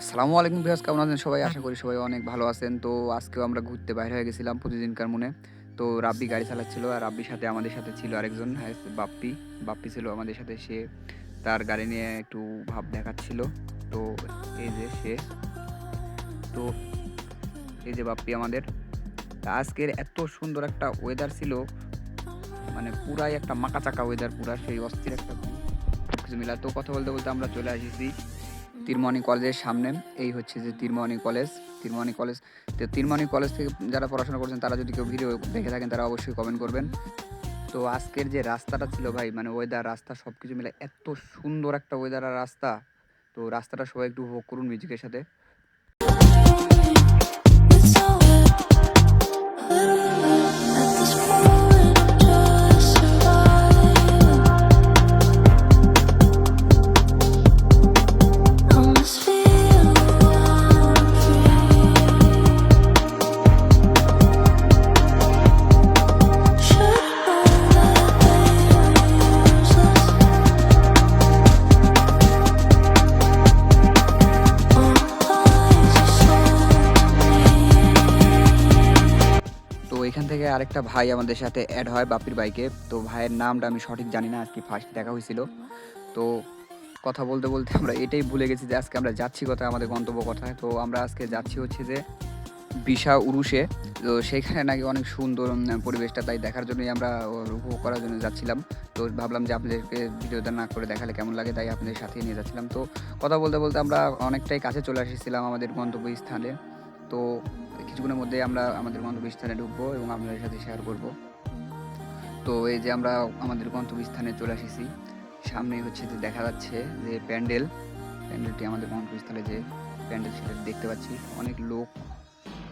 আসসালামু আলাইকুম ভিউয়ার্স কেমন আছেন সবাই? আশা করি সবাই অনেক ভালো আছেন। তো আজকেও আমরা ঘুরতে বাইরে হয়ে গেছিলাম প্রতিদিনকার মনে। তো রাব্বি গাড়ি চালাচ্ছিল আর রাব্বির সাথে আমাদের সাথে ছিল আরেকজন হ্যাঁ, বাপ্পি। বাপ্পি ছিল আমাদের সাথে সে তার গাড়ি নিয়ে একটু ভাব দেখাচ্ছিল। তো এই যে সে তো এই যে বাপ্পি আমাদের। আজকের এত সুন্দর একটা ওয়েদার ছিল মানে পুরাই একটা মাকাচাকা ওয়েদার পুরা সেই অস্থির একটা কিছু মিলা তো কথা বলতে বলতে আমরা চলে আসিছি। তিরমণি কলেজের সামনে। এই হচ্ছে যে তিরমণি কলেজ। তিরমণি কলেজ তো তিরমণি কলেজ থেকে যারা পড়াশোনা করছেন, তারা যদি কেউ ভিডিও দেখে থাকেন, তারা অবশ্যই কমেন্ট করবেন। তো আজকের যে রাস্তাটা ছিল ভাই মানে ওয়েদার রাস্তা সব কিছু মিলে এত সুন্দর একটা ওয়েদার আর রাস্তা। তো রাস্তাটা সবাই একটু উপভোগ করুন মিউজিকের সাথে। এখান থেকে আরেকটা ভাই আমাদের সাথে অ্যাড হয় বাপির বাইকে তো ভাইয়ের নামটা আমি সঠিক জানি না, আজকে ফার্স্ট দেখা হয়েছিল। তো কথা বলতে বলতে আমরা এটাই ভুলে গেছি যে আজকে আমরা যাচ্ছি কোথায়, আমাদের গন্তব্য কথায়। তো আমরা আজকে যাচ্ছি হচ্ছে যে বিশা উরুষে। তো সেখানে নাকি অনেক সুন্দর পরিবেশটা, তাই দেখার জন্যই আমরা উপভোগ করার জন্য যাচ্ছিলাম। তো ভাবলাম যে আপনাদেরকে ভিডিওটা না করে দেখালে কেমন লাগে, তাই আপনাদের সাথে নিয়ে যাচ্ছিলাম। তো কথা বলতে বলতে আমরা অনেকটাই কাছে চলে এসেছিলাম আমাদের গন্তব্য স্থানে তো কিছুক্ষণের মধ্যে আমরা আমাদের গন্তব্যস্থানে ঢুকবো এবং আপনাদের সাথে শেয়ার করব। তো এই যে আমরা আমাদের গন্তব্যস্থানে চলে এসেছি, সামনে হচ্ছে যে দেখা যাচ্ছে যে প্যান্ডেল। প্যান্ডেলটি আমাদের গন্তব্যস্থলে যে প্যান্ডেল সেটা দেখতে পাচ্ছি। অনেক লোক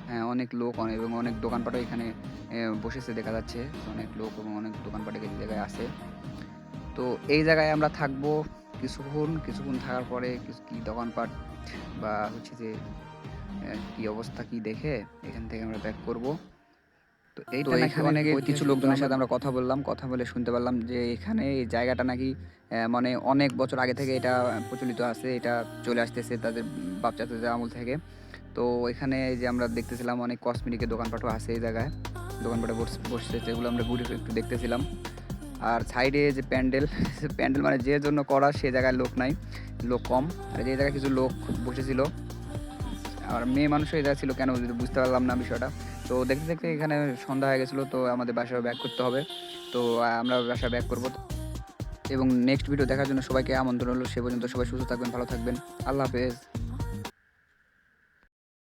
হ্যাঁ অনেক লোক অনেক এবং অনেক দোকানপাটও এখানে বসেছে দেখা যাচ্ছে। অনেক লোক এবং অনেক দোকানপাট এই জায়গায় আছে। তো এই জায়গায় আমরা থাকব কিছুক্ষণ কিছুক্ষণ থাকার পরে কিছু কি দোকানপাট বা হচ্ছে যে কি অবস্থা কি দেখে? এখান থেকে আমরা ব্যাক করব। তো এইটা অনেক কিছু লোকজনের সাথে আমরা কথা বললাম কথা বলে শুনতে পারলাম যে এখানে এই জায়গাটা নাকি মানে অনেক বছর আগে থেকে এটা প্রচলিত আছে এটা চলে আসতেছে তাদের বাপ চাচাদের আমল থেকে। তো এখানে যে আমরা দেখতেছিলাম অনেক কসমেটিকের দোকানপাটও আছে এই জায়গায়। দোকানপাটে বস- বসছে যেগুলো আমরা ঘুরে একটু দেখতেছিলাম। আর সাইডে যে প্যান্ডেল প্যান্ডেল মানে যে জন্য করা সে জায়গায় লোক নাই লোক কম। আর যে জায়গায় কিছু লোক বসেছিল আর মেয়ে মানুষও এটা ছিল, কেন বুঝতে পারলাম না বিষয়টা। তো দেখতে দেখতে এখানে সন্ধ্যা হয়ে গেছিল, তো আমাদের বাসায় ব্যাক করতে হবে। তো আমরা বাসায় ব্যাক করব। এবং নেক্সট ভিডিও দেখার জন্য সবাইকে আমন্ত্রণ হলো সে পর্যন্ত সবাই সুস্থ থাকবেন, ভালো থাকবেন। আল্লাহ হাফেজ।